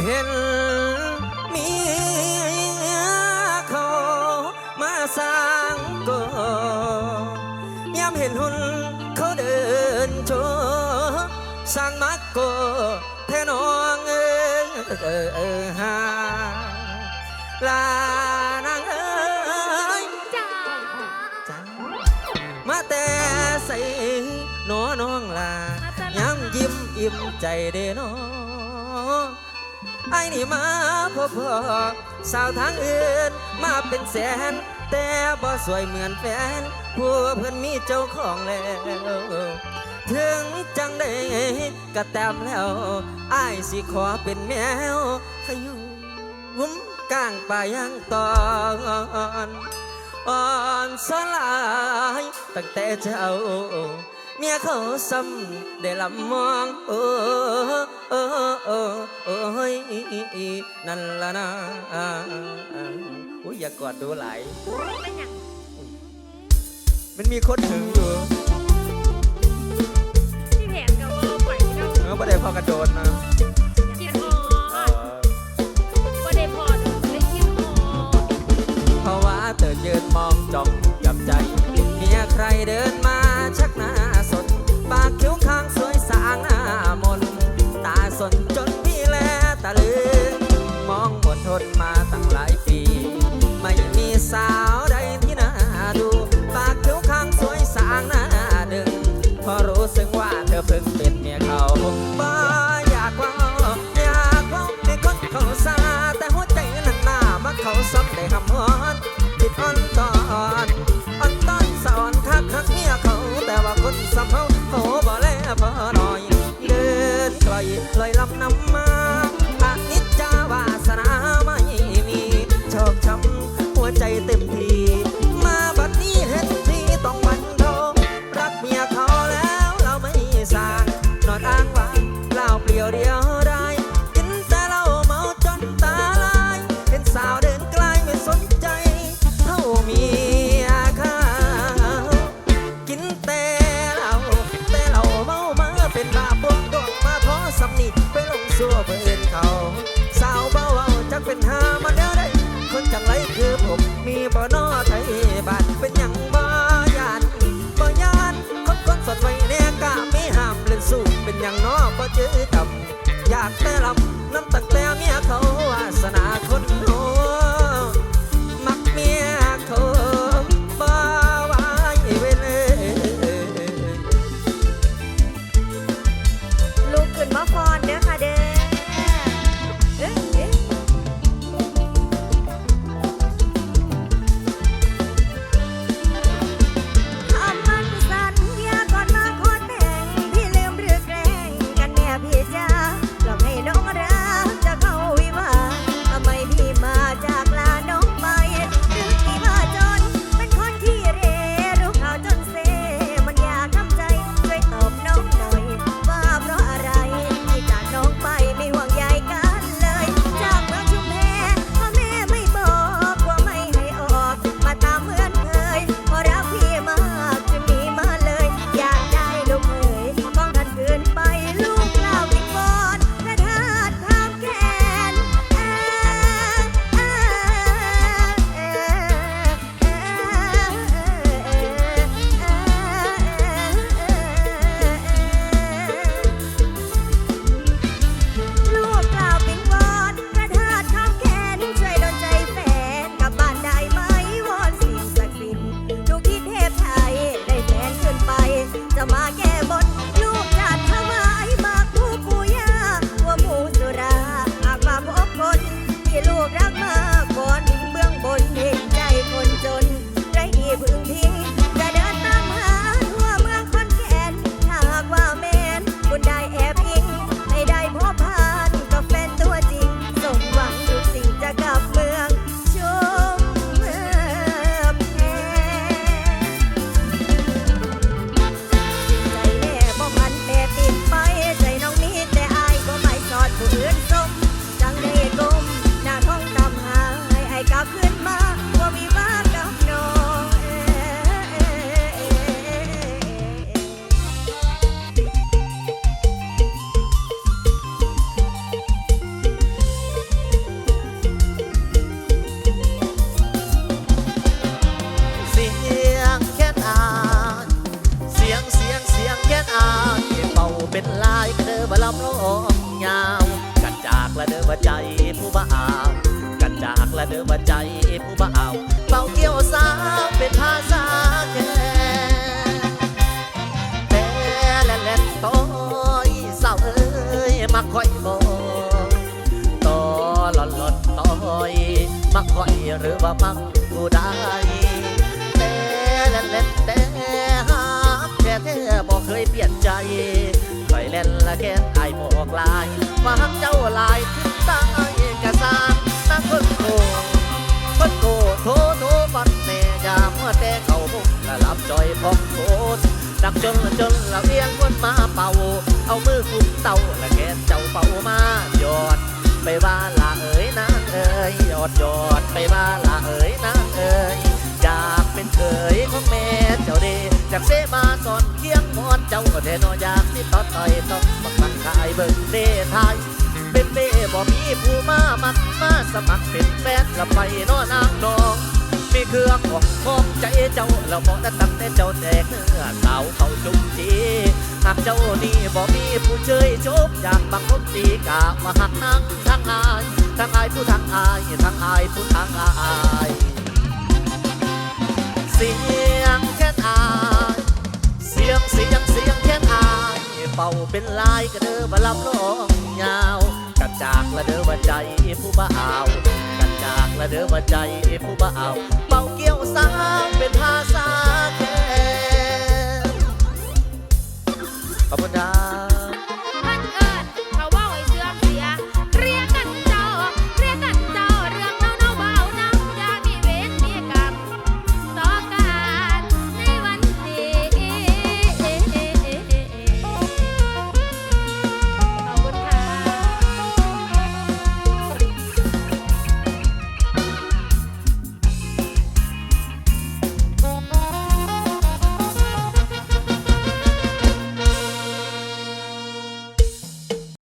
เห็นเมียเขามาสร้างก็ยามเห็นหุ่นเขาเดินโชว์สร้างมักก็แท่น้องเอ้ยเออเออฮาลานางเอ้ยจ้าจ้ามาแต่ใส่หนอน้องลาย้ำยิ้มอิ่มใจเด้น้อ ไอ้นี่มาพบพ่อสาวทางอื่นมาเป็นแสน แต่บ่สวยเหมือนแฟนผู้เพิ่อนมีเจ้าของแล้ว ถึงจังได้กระแตมแล้วไอ้สิขอเป็นแมวขยุ้มกลางป่ายังตอนอ่อนสลายตั้งแต่เจ้า เมียเขาซ้ำได้ลำมองเออเออเออเอ้ยนั่นละนะอุ้ยอย่ากอดดูไหลายเป็นหยังมันมีคนถึงอยู่ ลอ มีบ่อนอไทยบ้านเป็นอยังบ่ยานบ่ยานคนคนสดไว้แน่กะมีห้ามเล่นสู้เป็นอยังน้อบ่เจอต่ำอยากแต่ลำน้ำตั้งแต่เมียเขาวาสนาคน เป็นลายเด้อบ่ลำลองยาว กันจากละเด้อบใจผู้บ่าวกันจากละเด้อบใจผู้บ่าวเป่าเกี่ยวสาวเป็นภาษาแก่แต่และแลต้อยสาวเอ้ยมาคอยบอกต่อหลอนหลอนต้อยมาคอยหรือว่ามังผู้ดแต่และแแต่หาแค่เธอบอกเคยเปลี่ยนใจ เล่นละแค่ไอ้บอกลายว่าหักเจ้าลายถึงตายกะสร้างนักคนโกงคนโกโทโทบันเมยาเมื่อแต่เขาบุกละลับจอยพองโคตรดักจนจนละเวียงวนมาเป่า เอามือกุมเต่าละแกนเจ้าเป่ามาหยอด ไปว่าละเอ๋ยนางเอ๋ยหยอดหยอดไปว่าละเอ๋ยนางเอ๋ยอยากเป็นเขยของแม่เจ้าเดจากเสมาสอนเคียงมอนเจ้าแทนอยา ต่อต่อยต้องบักบังขายเบิ่งเดไทยเป็นเบ้บ่มีผู้มามักมาสมัครเป็นแฟนละไปนอนางนองมีเครื่องของของใจเจ้าเราบอกได้ตั้งแต่เจ้าแตกเนื้อสาวเขาจุกจีหากเจ้านี่บ่มีผู้เชยจบอยากบังคบตีกามาหักนางทั้งอายทั้งอายผู้ทั้งอายทั้งอายผู้ทั้งอายเสียงแค่อาย เสียงเสียงเสียง เป่าเป็นลายกระเด้อมาลำร้องยาวกันจากละเด้อมาใจผู้บ่าวกันจากละเด้อมาใจผู้บ่าวเป่าเกี่ยวสาวเป็นภาษาแค่ขอบคุณครับ